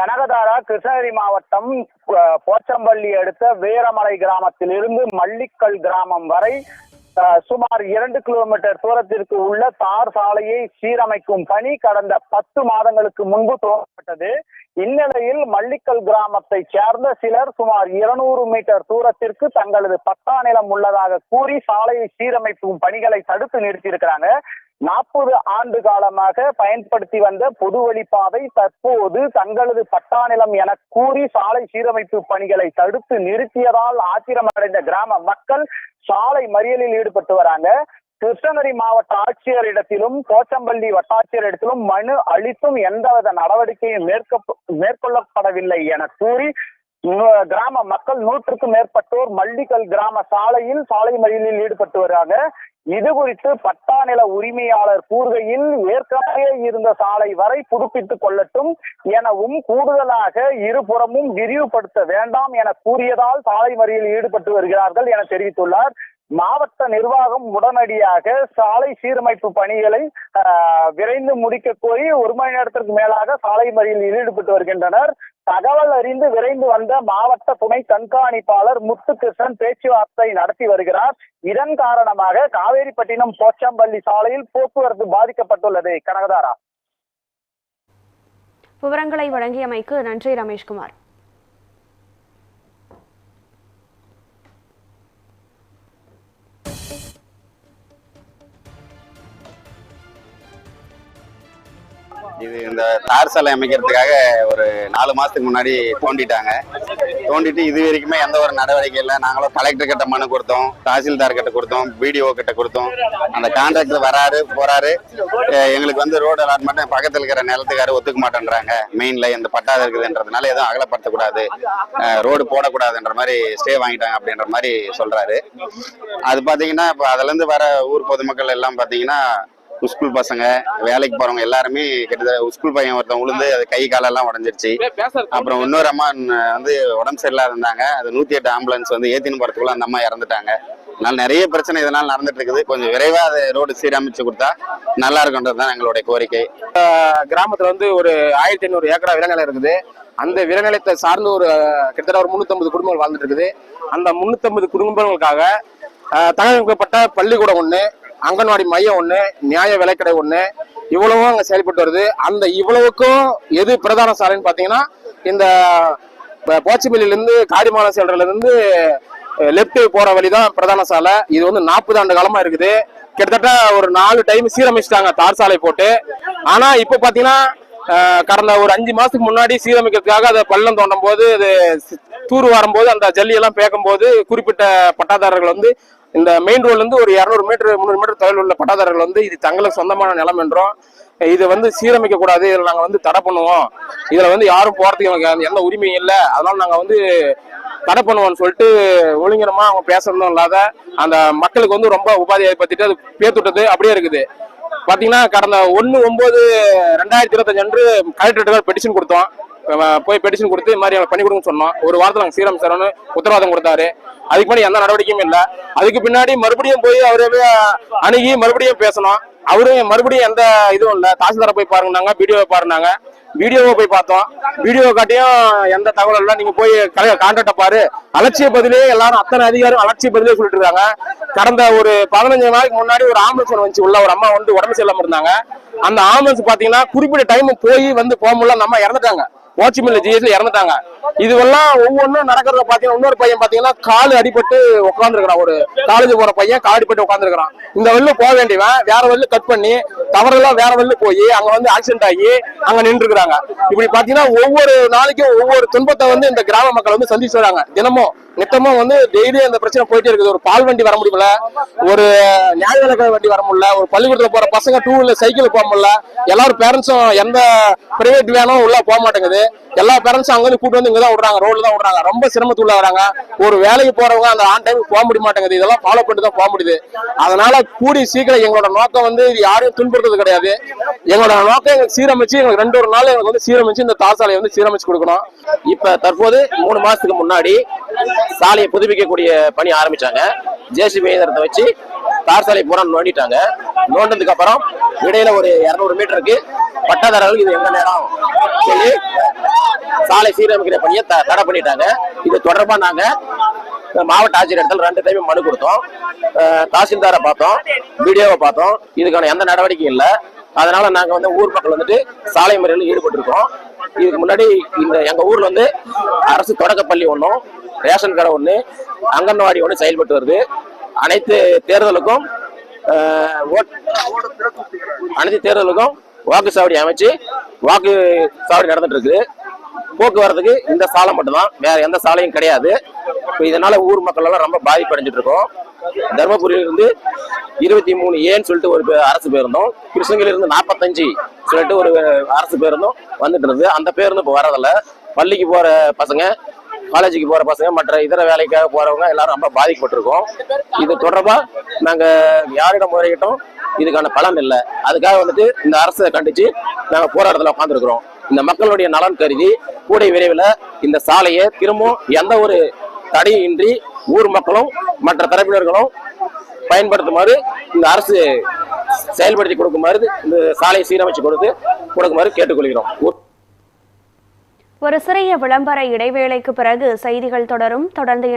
கனகதாரா கிருஷ்ணகிரி மாவட்டம் போச்சம்பள்ளி அடுத்த வீரமலை கிராமத்தில் இருந்து மல்லிக்கல் கிராமம் வரை சுமார் இரண்டு கிலோமீட்டர் தூரத்திற்கு உள்ள தார் சாலையை சீரமைக்கும் பணி கடந்த பத்து மாதங்களுக்கு முன்பு துவங்கப்பட்டது இந்நிலையில் மல்லிக்கல் கிராமத்தை சேர்ந்த சிலர் சுமார் இருநூறு மீட்டர் தூரத்திற்கு தங்களது பட்டா நிலம் உள்ளதாக கூறி சாலையை சீரமைக்கும் பணிகளை தடுத்து நிறுத்தியிருக்கிறாங்க. நாற்பது ஆண்டு காலமாக பயன்படுத்தி வந்த பொது வழிப்பாதை தற்போது தங்களது பட்டா நிலம் என கூறி சாலை சீரமைப்பு பணிகளை தடுத்து நிறுத்தியதால் ஆத்திரமடைந்த கிராம மக்கள் சாலை மறியலில் ஈடுபட்டு வராங்க. கிருஷ்ணகிரி மாவட்ட ஆட்சியர் இடத்திலும் கோச்சம்பள்ளி போச்சம்பள்ளி வட்டாட்சியரிடத்திலும் மனு அளித்தும் எந்தவித நடவடிக்கையும் மேற்கொள்ளப்படவில்லை என கூறி கிராம மக்கள் நூற்றுக்கும் மேற்பட்டோர் மல்லிக்கல் கிராம சாலையில் சாலை மறியலில் ஈடுபட்டு வராங்க. இது குறித்து பட்டா நில உரிமையாளர் கூறுகையில் ஏற்கனவே இருந்த சாலை வரை புதுப்பித்துக் கொள்ளட்டும் எனவும் கூடுதலாக இருபுறமும் விரிவுபடுத்த வேண்டாம் என கூறியதால் சாலை மறியலில் ஈடுபட்டு வருகிறார்கள் என தெரிவித்துள்ளார். மாவட்ட நிர்வாகம் உடனடியாக சாலை சீரமைப்பு பணிகளை விரைந்து முடிக்க கோரி ஒரு மணி நேரத்திற்கு மேலாக சாலை மறியலில் ஈடுபட்டு வருகின்றனர். தகவல் அறிந்து விரைந்து வந்த மாவட்ட துணை கண்காணிப்பாளர் முத்துகிருஷ்ணன் பேச்சுவார்த்தை நடத்தி வருகிறார். இதன் காரணமாக காவேரிப்பட்டினம் போச்சம்பள்ளி சாலையில் போக்குவரத்து பாதிக்கப்பட்டுள்ளது. கனகதாரா. விவரங்களை வழங்கியமைக்கு நன்றி ரமேஷ்குமார். இது இந்த தார் சாலை அமைக்கிறதுக்காக ஒரு நாலு மாசத்துக்கு முன்னாடி தோண்டிட்டாங்க. தோண்டிட்டு இது வரைக்குமே எந்த ஒரு நடவடிக்கை இல்லை. நாங்களும் கலெக்டர் கிட்ட மனு கொடுத்தோம் தாசில்தார் கிட்ட கொடுத்தோம் பிடிஓ கிட்ட கொடுத்தோம். அந்த கான்ட்ராக்டர் வராரு போறாரு. எங்களுக்கு வந்து ரோடு அலாட்மெண்ட் பக்கத்தில் இருக்கிற நிலத்துக்காரு ஒத்துக்க மாட்டேன்றாங்க. மெயின்ல இந்த பட்டாது இருக்குதுன்றதுனால எதுவும் அகலப்படுத்தக்கூடாது. ரோடு போடக்கூடாதுன்ற மாதிரி ஸ்டே வாங்கிட்டாங்க அப்படின்ற மாதிரி சொல்றாரு. அது பாத்தீங்கன்னா இப்போ அதுல இருந்து வர ஊர் பொதுமக்கள் எல்லாம் பாத்தீங்கன்னா ஸ்கூல் பசங்க வேலைக்கு போறவங்க எல்லாருமே கிட்டத்தட்ட ஸ்கூல் பையன் ஒருத்தன் உளுந்து அது கை காலெல்லாம் உடஞ்சிருச்சு. அப்புறம் இன்னொரு அம்மா வந்து உடம்பு சரியில்லாத இருந்தாங்க. அது நூத்தி எட்டு ஆம்புலன்ஸ் வந்து ஏத்தின்னு போறதுக்குள்ள அந்த அம்மா இறந்துட்டாங்க. அதனால நிறைய பிரச்சனை இதனால நடந்துட்டு இருக்குது. கொஞ்சம் விரைவா அது ரோடு சீரமைச்சு கொடுத்தா நல்லா இருக்கும்ன்றது தான் எங்களுடைய கோரிக்கை. கிராமத்துல வந்து ஒரு ஆயிரத்தி ஐநூறு ஏக்கரா விளைநிலம் இருக்குது. அந்த விளைநிலத்தை சார்ந்து ஒரு கிட்டத்தட்ட ஒரு முன்னூத்தம்பது குடும்பங்கள் வாழ்ந்துட்டு இருக்குது. அந்த முன்னூத்தம்பது குடும்பங்களுக்காக தகவமைக்கப்பட்ட பள்ளிக்கூடம் ஒண்ணு அங்கன்வாடி மையம் ஒன்று நியாய விலைக்கடை ஒன்று இவ்வளவும் அங்கே செயல்பட்டு வருது. அந்த இவ்வளவுக்கும் எது பிரதான சாலைன்னு பார்த்தீங்கன்னா இந்த ப- போச்சம்பள்ளியில செல்றதுலேருந்து லெஃப்ட் போகிற வழி தான் பிரதான சாலை. இது வந்து நாற்பது ஆண்டு காலமாக இருக்குது. கிட்டத்தட்ட ஒரு நாலு டைம் சீரமைச்சிட்டாங்க தார் சாலை போட்டு. ஆனால் இப்போ பார்த்தீங்கன்னா கடந்த ஒரு அஞ்சு மாசத்துக்கு முன்னாடி சீரமைக்கிறதுக்காக அதை பள்ளம் தோண்டும் போது அது தூர் வரும்போது அந்த ஜல்லியெல்லாம் பேக்கும்போது பேக்கும் போது குறிப்பிட்ட பட்டாதாரர்கள் வந்து இந்த மெயின் ரோட்லேருந்து ஒரு இரநூறு மீட்டர் முந்நூறு மீட்டர் தொலைவில் உள்ள பட்டாதாரர்கள் வந்து இது தங்களுக்கு சொந்தமான நிலம் என்றும் இதை வந்து சீரமைக்க கூடாது இதில் நாங்கள் வந்து தடை பண்ணுவோம். இதில் வந்து யாரும் போகிறதுக்கு எனக்கு எந்த உரிமையும் இல்லை. அதனால நாங்கள் வந்து தடை பண்ணுவோம்னு சொல்லிட்டு ஒழுங்கினமா அவங்க பேசுறதும் இல்லாத அந்த மக்களுக்கு வந்து ரொம்ப உபாதி ஏற்படுத்திட்டு அது பேத்துட்டது அப்படியே இருக்குது. பார்த்தீங்கன்னா கடந்த ஒன்று ஒம்பது ரெண்டாயிரத்தி இருபத்தஞ்சு அன்று கலெக்டர் பெட்டிஷன் கொடுத்தோம். போய் பெட்டிஷன் கொடுத்து இது மாதிரி பண்ணி கொடுங்க சொன்னோம். ஒரு வாரத்தில் நாங்கள் சீரம் உத்தரவாதம் கொடுத்தாரு. அதுக்கு முன்னாடி எந்த நடவடிக்கையும் இல்லை. அதுக்கு பின்னாடி மறுபடியும் போய் அவரே அணுகி மறுபடியும் பேசணும். அவரும் மறுபடியும் எந்த இதுவும் இல்லை. தாசில்தாரை போய் பாருங்கன்னாங்க வீடியோவை பாருனாங்க வீடியோவை போய் பார்த்தோம். வீடியோ காட்டியும் எந்த தகவல் இல்லை. நீங்க போய் கான்டாக்ட பாரு. அலட்சிய பதிலே எல்லாரும் அத்தனை அதிகாரம் அலட்சிய பதிலே சொல்லிட்டு இருக்காங்க. கடந்த ஒரு பதினஞ்சு நாளைக்கு முன்னாடி ஒரு ஆம்புலன்ஸ் ஒன்று வந்துச்சு. உள்ள ஒரு அம்மா வந்து உடம்பு சரியில்லாம இருந்தாங்க. அந்த ஆம்புலன்ஸ் பாத்தீங்கன்னா குறிப்பிட்ட டைம் போய் வந்து போக முடியல. அந்த அம்மா இறந்துட்டாங்க. போச்சிமில்ல ஜிஎஸ்ல இறந்துட்டாங்க. இதுவெல்லாம் ஒவ்வொன்றும் நடக்கிறத பாத்தீங்கன்னா இன்னொரு பையன் பாத்தீங்கன்னா கால் அடிபட்டு உட்காந்துருக்கிறான் ஒரு காலேஜ் போற பையன் கால் அடிபட்டு உட்காந்துருக்கிறான் இந்த வெள்ளு போக வேண்டியவன் வேற வெள்ளு கட் பண்ணி தவறெல்லாம் வேற வெள்ளு போய் அங்க வந்து ஆக்சிடென்ட் ஆகி அங்க நின்று இப்படி பாத்தீங்கன்னா ஒவ்வொரு நாளைக்கும் ஒவ்வொரு துன்பத்தை வந்து இந்த கிராம மக்கள் வந்து சந்திச்சு வராங்க. தினமும் நித்தமும் வந்து டெய்லி அந்த பிரச்சனை போயிட்டே இருக்குது. ஒரு பால் வண்டி வர முடியல. ஒரு நியாய விலக்க வண்டி வர முடியல. ஒரு பள்ளிக்கூடத்துல போற பசங்க டூ வீலர் சைக்கிள் போக முடியல. எல்லாரும் பேரண்ட்ஸும் எந்த பிரைவேட் வேனும் உள்ள போக மாட்டேங்குது. எல்லா பேரண்ட்ஸும் அங்கே கூட்டு வந்து இங்கே தான் விடுறாங்க ரோட்ல தான் விடுறாங்க. ரொம்ப சிரமத்துள்ள வராங்க. ஒரு வேலைக்கு போறவங்க அந்த ஆன் டைம் போக முடிய மாட்டேங்குது இதெல்லாம் ஃபாலோ பண்ணிட்டு தான் போக முடியுது. அதனால கூடி சீக்கிரம் எங்களோட நோக்கம் வந்து இது யாரையும் துன்புறுத்துறது கிடையாது. எங்களோட நோக்கம் எங்களுக்கு சீரமைச்சு எங்களுக்கு ரெண்டு ஒரு நாள் எங்களுக்கு வந்து சீரமைச்சு இந்த தார் சாலையை வந்து சீரமைச்சு கொடுக்கணும். இப்ப தற்போது மூணு மாசத்துக்கு முன்னாடி சாலையை புதுப்பிக்கக்கூடிய பணி ஆரம்பிச்சாங்க. ஜேசிபி இயந்திரத்தை வச்சு தார் சாலை பூரா நோண்டிட்டாங்க. நோண்டதுக்கு அப்புறம் இடையில ஒரு இரநூறு மீட்டருக்கு பட்டாதாரர்கள் இது எங்க நேரம்? சொல்லி சாலை சீரமைக்கிற பணியை த- தடை பண்ணிட்டாங்க. இது தொடர்பாக நாங்கள் மாவட்ட ஆட்சியர் இடத்துல ரெண்டு டைம் மனு கொடுத்தோம். தாசில்தாரை பார்த்தோம் வீடியோவை பார்த்தோம். இதுக்கான எந்த நடவடிக்கையும் இல்லை. அதனால நாங்கள் வந்து ஊர் மக்கள் வந்துட்டு சாலை முறையில் ஈடுபட்டிருக்கோம். இதுக்கு முன்னாடி இந்த எங்கள் ஊரில் வந்து அரசு தொடக்கப்பள்ளி ஒன்றும் ரேஷன் கடை ஒன்று அங்கன்வாடி ஒன்று செயல்பட்டு வருது. அனைத்து தேர்தலுக்கும் ஓட்- அனைத்து தேர்தலுக்கும் வாக்கு சாவடி அமைச்சு வாக்கு சாவடி நடந்துட்டு இருக்குது போக்குவரத்துக்கு இந்த சாலை மட்டும்தான் வேற எந்த சாலையும் கிடையாது. இப்போ இதனால ஊர் மக்கள் எல்லாம் ரொம்ப பாதிப்படைஞ்சிட்டு இருக்கோம் தருமபுரியிலிருந்து இருபத்தி மூணு ஏன்னு சொல்லிட்டு ஒரு அரசு பேருந்தும். கிருஷ்ணகிரியிலிருந்து நாற்பத்தஞ்சு சொல்லிட்டு ஒரு அரசு பேருந்தும் வந்துட்டு இருந்தது அந்த பேருந்து இப்போ வரதில்ல பள்ளிக்கு போற பசங்க காலேஜுக்கு போகிற பசங்க மற்ற இதர வேலைக்காக போகிறவங்க எல்லாரும் ரொம்ப பாதிக்கப்பட்டிருக்கோம். இது தொடர்பாக நாங்கள் யாரிடம் முறையிட்டோம் இதுக்கான பலன் இல்லை. அதுக்காக வந்துட்டு இந்த அரசை கண்டிச்சு நாங்கள் போராட்டத்தில் உட்காந்துருக்குறோம் இந்த மக்களுடைய நலன் கருதி கூடை விரைவில் இந்த சாலையை திரும்பவும் எந்த ஒரு தடையும் இன்றி ஊர் மக்களும் மற்ற தரப்பினர்களும் பயன்படுத்துமாறு இந்த அரசு செயல்படுத்தி கொடுக்குமாறு இந்த சாலையை சீரமைச்சு கொடுத்து கொடுக்குமாறு கேட்டுக்கொள்கிறோம். ஒரு சிறிய விளம்பர இடைவேளைக்கு பிறகு செய்திகள் தொடரும். தொடர்ந்து